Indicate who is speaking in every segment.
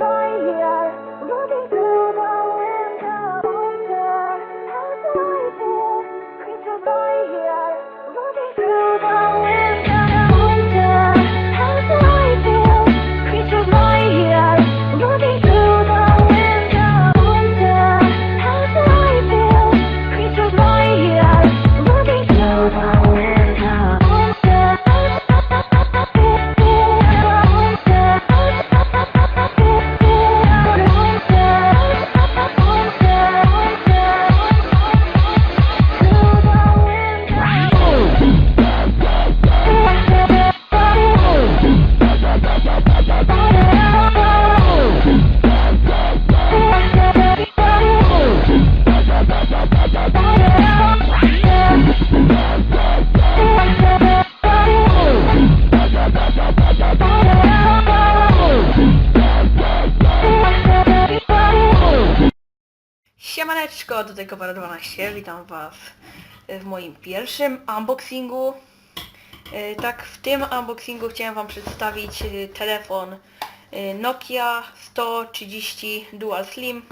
Speaker 1: lying here.
Speaker 2: Siemaneczko, tutaj Kopara 12, witam was w moim pierwszym unboxingu. E, Tak, w tym unboxingu chciałem wam przedstawić e, telefon e, Nokia 130 Dual Slim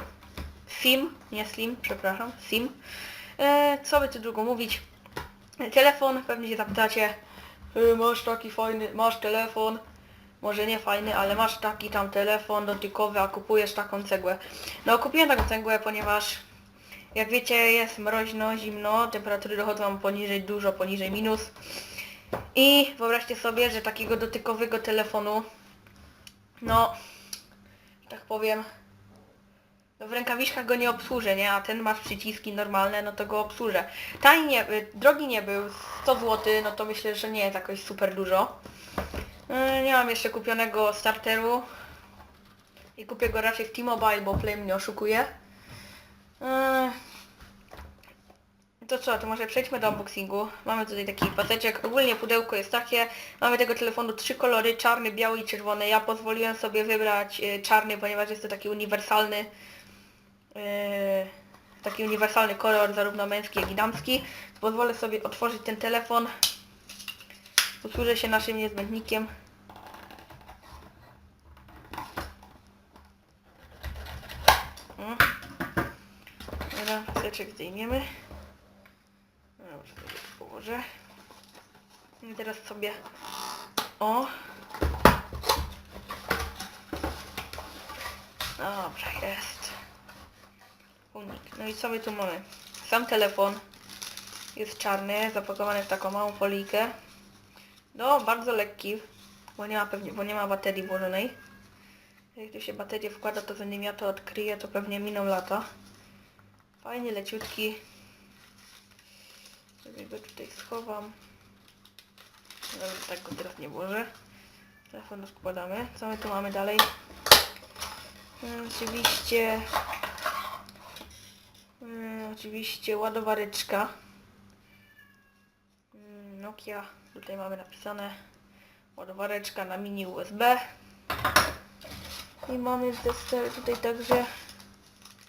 Speaker 2: SIM, nie Slim, przepraszam, SIM. Co by tu długo mówić? Telefon, pewnie się zapytacie, masz taki fajny, masz telefon, może nie fajny, ale masz taki tam telefon dotykowy, a kupujesz taką cegłę. No kupiłem taką cegłę, ponieważ jak wiecie jest mroźno, zimno, temperatury dochodzą poniżej, dużo poniżej minus. I wyobraźcie sobie, że takiego dotykowego telefonu, no, tak powiem, no w rękawiczkach go nie obsłużę, nie? A ten masz przyciski normalne, no to go obsłużę. Tani nie, y, drogi nie był, 100 zł, no to myślę, że nie jest jakoś super dużo. Y, Nie mam jeszcze kupionego starteru. I kupię go raczej w T-Mobile, bo Play mnie oszukuje. Yy, To co, to może przejdźmy do unboxingu. Mamy tutaj taki paseczek. Ogólnie pudełko jest takie. Mamy tego telefonu trzy kolory, czarny, biały i czerwony. Ja pozwoliłem sobie wybrać yy, czarny, ponieważ jest to taki uniwersalny yy, taki uniwersalny kolor, zarówno męski, jak i damski. Pozwolę sobie otworzyć ten telefon. Posłużę się naszym niezbędnikiem. Mm. Dobra, paseczek zdejmiemy. Dobra, sobie położę. I teraz sobie... O! Dobra, jest. Unik. No i co my tu mamy? Sam telefon jest czarny, zapakowany w taką małą folijkę. No, bardzo lekki, bo nie ma pewnie, bo nie ma baterii włożonej. Jak tu się baterię wkłada, to zanim ja to odkryję, to pewnie miną lata. Fajnie leciutki. Sobie go tutaj schowam. Dobra, tak go teraz nie włożę. Telefon rozkładamy. Co my tu mamy dalej? E, Oczywiście... e, Oczywiście ładowareczka. Mm, Nokia. Tutaj mamy napisane ładowareczka na mini USB. I mamy też tutaj także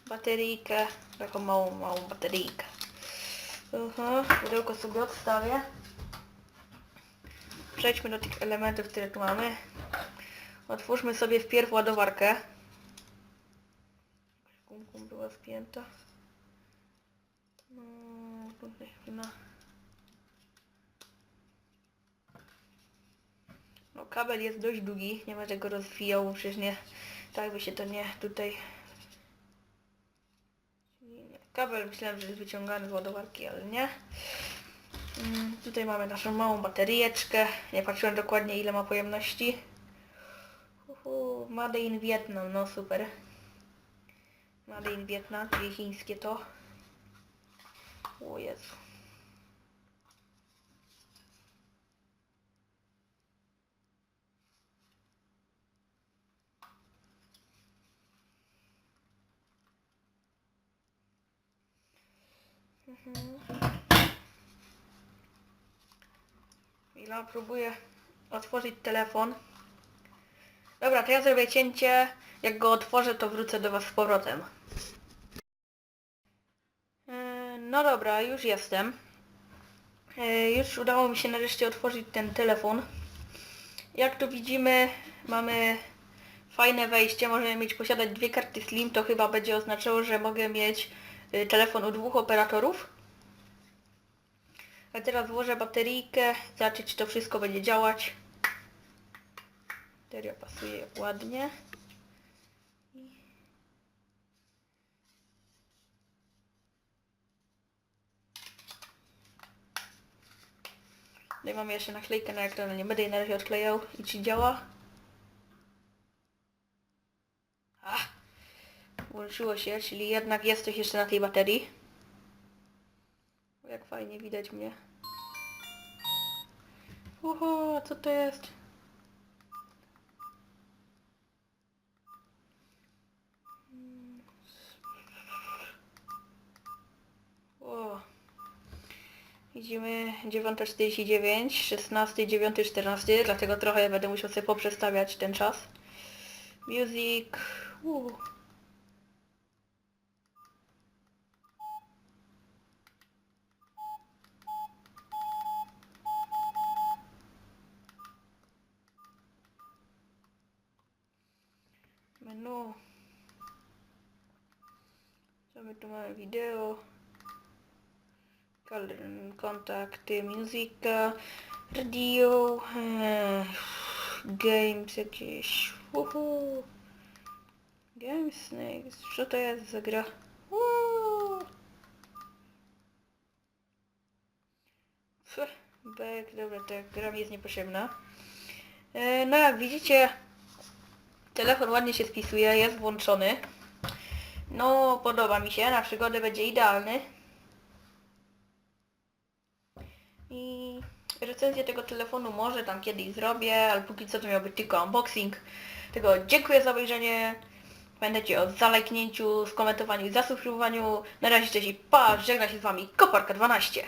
Speaker 2: bateryjkę, taką małą, małą bateryjkę. Aha, pudełko sobie odstawię. Przejdźmy do tych elementów, które tu mamy. Otwórzmy sobie wpierw ładowarkę. Gumką była wpięta. No, tutaj. No kabel jest dość długi, nie będę go rozwijał, bo przecież nie, tak by się to nie tutaj... Kabel myślałem, że jest wyciągany z ładowarki, ale nie. Mm, tutaj mamy naszą małą bateryjeczkę, nie patrzyłem dokładnie ile ma pojemności. Uhu, Made in Vietnam, no super. Made in Vietnam, czyli chińskie to. O Jezu. Chwila, próbuję otworzyć telefon. Dobra, to ja zrobię cięcie. Jak go otworzę, to wrócę do Was z powrotem. Yy, No dobra, już jestem. Yy, Już udało mi się nareszcie otworzyć ten telefon. Jak tu widzimy, mamy fajne wejście, możemy mieć posiadać dwie karty Slim, to chyba będzie oznaczało, że mogę mieć telefon u dwóch operatorów. A teraz włożę bateryjkę, zobaczyć czy to wszystko będzie działać. Bateria pasuje ładnie. Tutaj mamy jeszcze naklejkę na ekran, nie będę jej na razie odklejał. I czy działa? A! Włączyło się, czyli jednak jest coś jeszcze na tej baterii. Jak fajnie widać mnie. Oho, co to jest? Widzimy 9.49, 16, 9, 14, dlatego trochę będę musiał sobie poprzestawiać ten czas. Music. Uh. Co my tu mamy? Wideo. Kontakty, muzyka, radio, eh, games jakieś. Uhu. Games Snakes. Co to jest za gra? Back, dobra, ta gra mi jest niepotrzebna. E, no jak widzicie, telefon ładnie się spisuje, jest włączony. No, podoba mi się, na przygodę będzie idealny. I recenzję tego telefonu może tam kiedyś zrobię, ale póki co to miał być tylko unboxing. Tego dziękuję za obejrzenie. Pamiętajcie o zalajknięciu, skomentowaniu i zasubskrybowaniu. Na razie cześć i pa, żegna się z wami Koparka 12.